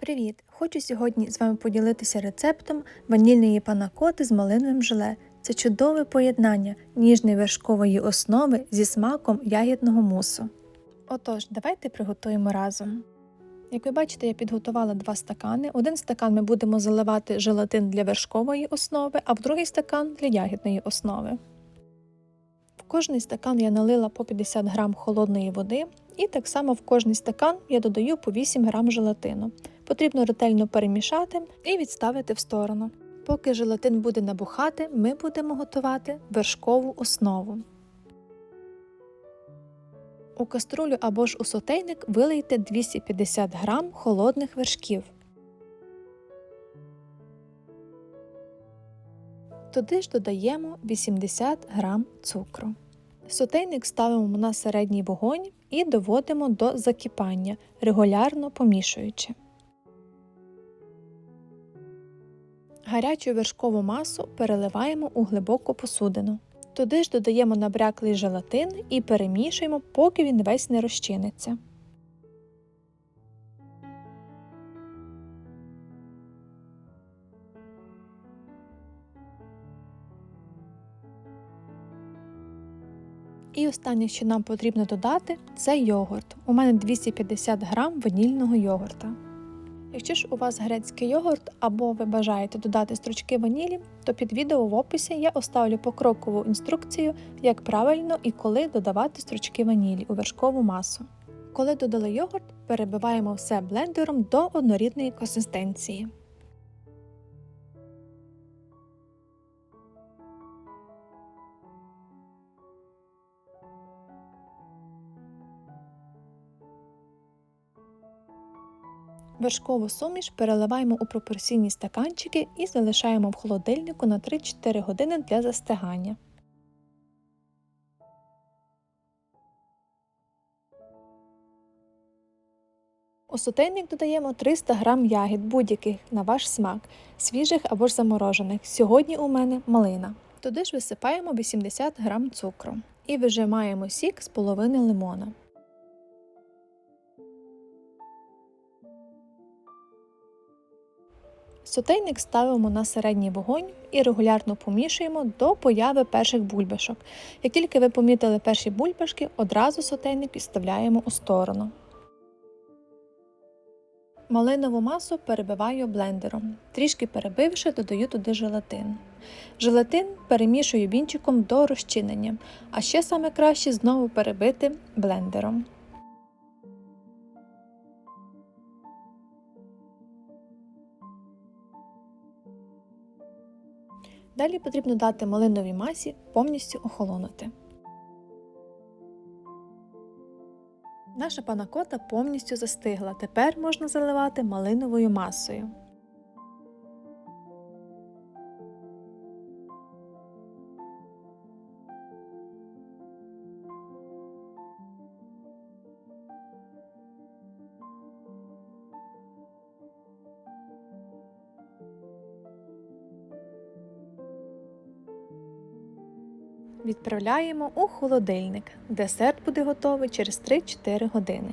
Привіт! Хочу сьогодні з вами поділитися рецептом ванільної панакоти з малиновим желе. Це чудове поєднання ніжної вершкової основи зі смаком ягідного мусу. Отож, давайте приготуємо разом. Як ви бачите, я підготувала два стакани. Один стакан ми будемо заливати желатин для вершкової основи, а в другий стакан для ягідної основи. В кожний стакан я налила по 50 г холодної води, і так само в кожний стакан я додаю по 8 г желатину. Потрібно ретельно перемішати і відставити в сторону. Поки желатин буде набухати, ми будемо готувати вершкову основу. У каструлю або ж у сотейник вилийте 250 г холодних вершків. Туди ж додаємо 80 г цукру. Сотейник ставимо на середній вогонь і доводимо до закипання, регулярно помішуючи. Гарячу вершкову масу переливаємо у глибоку посудину. Туди ж додаємо набряклий желатин і перемішуємо, поки він весь не розчиниться. І останнє, що нам потрібно додати, це йогурт. У мене 250 г ванільного йогурта. Якщо ж у вас грецький йогурт або ви бажаєте додати стручки ванілі, то під відео в описі я оставлю покрокову інструкцію, як правильно і коли додавати стручки ванілі у вершкову масу. Коли додали йогурт, перебиваємо все блендером до однорідної консистенції. Вершкову суміш переливаємо у пропорційні стаканчики і залишаємо в холодильнику на 3-4 години для застигання. У сотейник додаємо 300 г ягід будь-яких на ваш смак, свіжих або ж заморожених. Сьогодні у мене малина. Туди ж висипаємо 80 г цукру і вижимаємо сік з половини лимона. Сотейник ставимо на середній вогонь і регулярно помішуємо до появи перших бульбашок. Як тільки ви помітили перші бульбашки, одразу сотейник підставляємо у сторону. Малинову масу перебиваю блендером. Трішки перебивши, додаю туди желатин. Желатин перемішую вінчиком до розчинення, а ще саме краще знову перебити блендером. Далі потрібно дати малиновій масі повністю охолонути. Наша панакота повністю застигла. Тепер можна заливати малиновою масою. Відправляємо у холодильник. Десерт буде готовий через 3-4 години.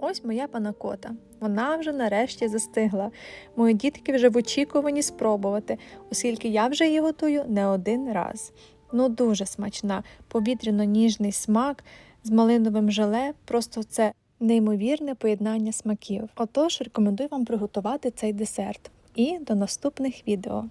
Ось моя панакота. Вона вже нарешті застигла. Мої дітки вже в очікуванні спробувати, оскільки я вже її готую не один раз. Ну, дуже смачна, повітряно-ніжний смак з малиновим желе. Просто це неймовірне поєднання смаків. Отож, рекомендую вам приготувати цей десерт. І до наступних відео.